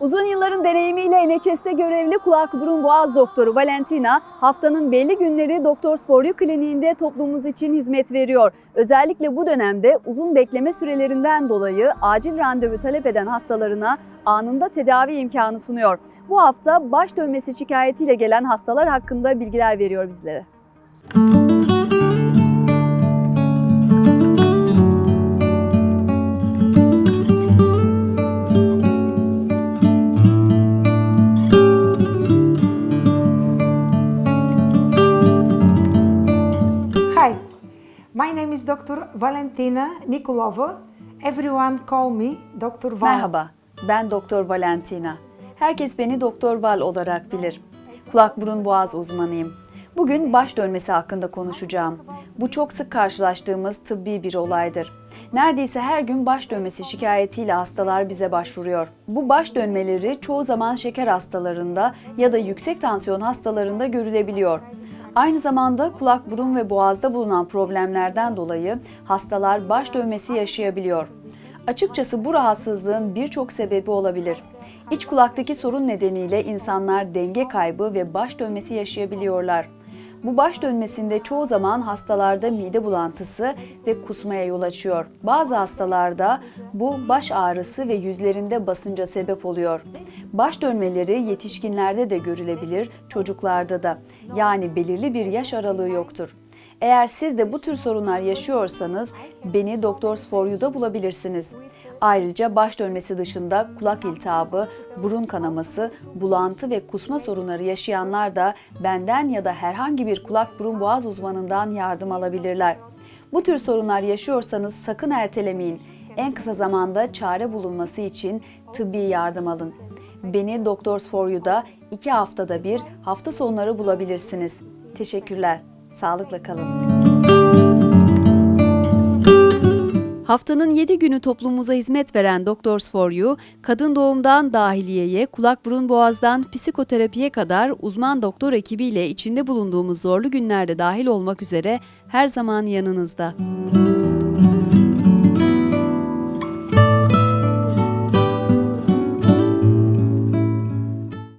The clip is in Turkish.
Uzun yılların deneyimiyle NHS'te görevli kulak burun boğaz doktoru Valentina haftanın belli günleri Doctors for You kliniğinde toplumumuz için hizmet veriyor. Özellikle bu dönemde uzun bekleme sürelerinden dolayı acil randevu talep eden hastalarına anında tedavi imkanı sunuyor. Bu hafta baş dönmesi şikayetiyle gelen hastalar hakkında bilgiler veriyor bizlere. Hi, my name is Dr. Valentina Nikolova. Everyone call me Dr. Val. Merhaba, ben Doktor Valentina. Herkes beni Doktor Val olarak bilir. Kulak burun boğaz uzmanıyım. Bugün baş dönmesi hakkında konuşacağım. Bu çok sık karşılaştığımız tıbbi bir olaydır. Neredeyse her gün baş dönmesi şikayetiyle hastalar bize başvuruyor. Bu baş dönmeleri çoğu zaman şeker hastalarında ya da yüksek tansiyon hastalarında görülebiliyor. Aynı zamanda kulak, burun ve boğazda bulunan problemlerden dolayı hastalar baş dönmesi yaşayabiliyor. Açıkçası bu rahatsızlığın birçok sebebi olabilir. İç kulaktaki sorun nedeniyle insanlar denge kaybı ve baş dönmesi yaşayabiliyorlar. Bu baş dönmesinde çoğu zaman hastalarda mide bulantısı ve kusmaya yol açıyor. Bazı hastalarda bu baş ağrısı ve yüzlerinde basınca sebep oluyor. Baş dönmeleri yetişkinlerde de görülebilir, çocuklarda da. Yani belirli bir yaş aralığı yoktur. Eğer siz de bu tür sorunlar yaşıyorsanız beni Doctors for You'da bulabilirsiniz. Ayrıca baş dönmesi dışında kulak iltihabı, burun kanaması, bulantı ve kusma sorunları yaşayanlar da benden ya da herhangi bir kulak burun boğaz uzmanından yardım alabilirler. Bu tür sorunlar yaşıyorsanız sakın ertelemeyin. En kısa zamanda çare bulunması için tıbbi yardım alın. Beni Doctors for You'da iki haftada bir hafta sonları bulabilirsiniz. Teşekkürler. Sağlıkla kalın. Haftanın 7 günü toplumumuza hizmet veren Doctors for You, kadın doğumdan dahiliyeye, kulak burun boğazdan psikoterapiye kadar uzman doktor ekibiyle içinde bulunduğumuz zorlu günlerde dahil olmak üzere her zaman yanınızda.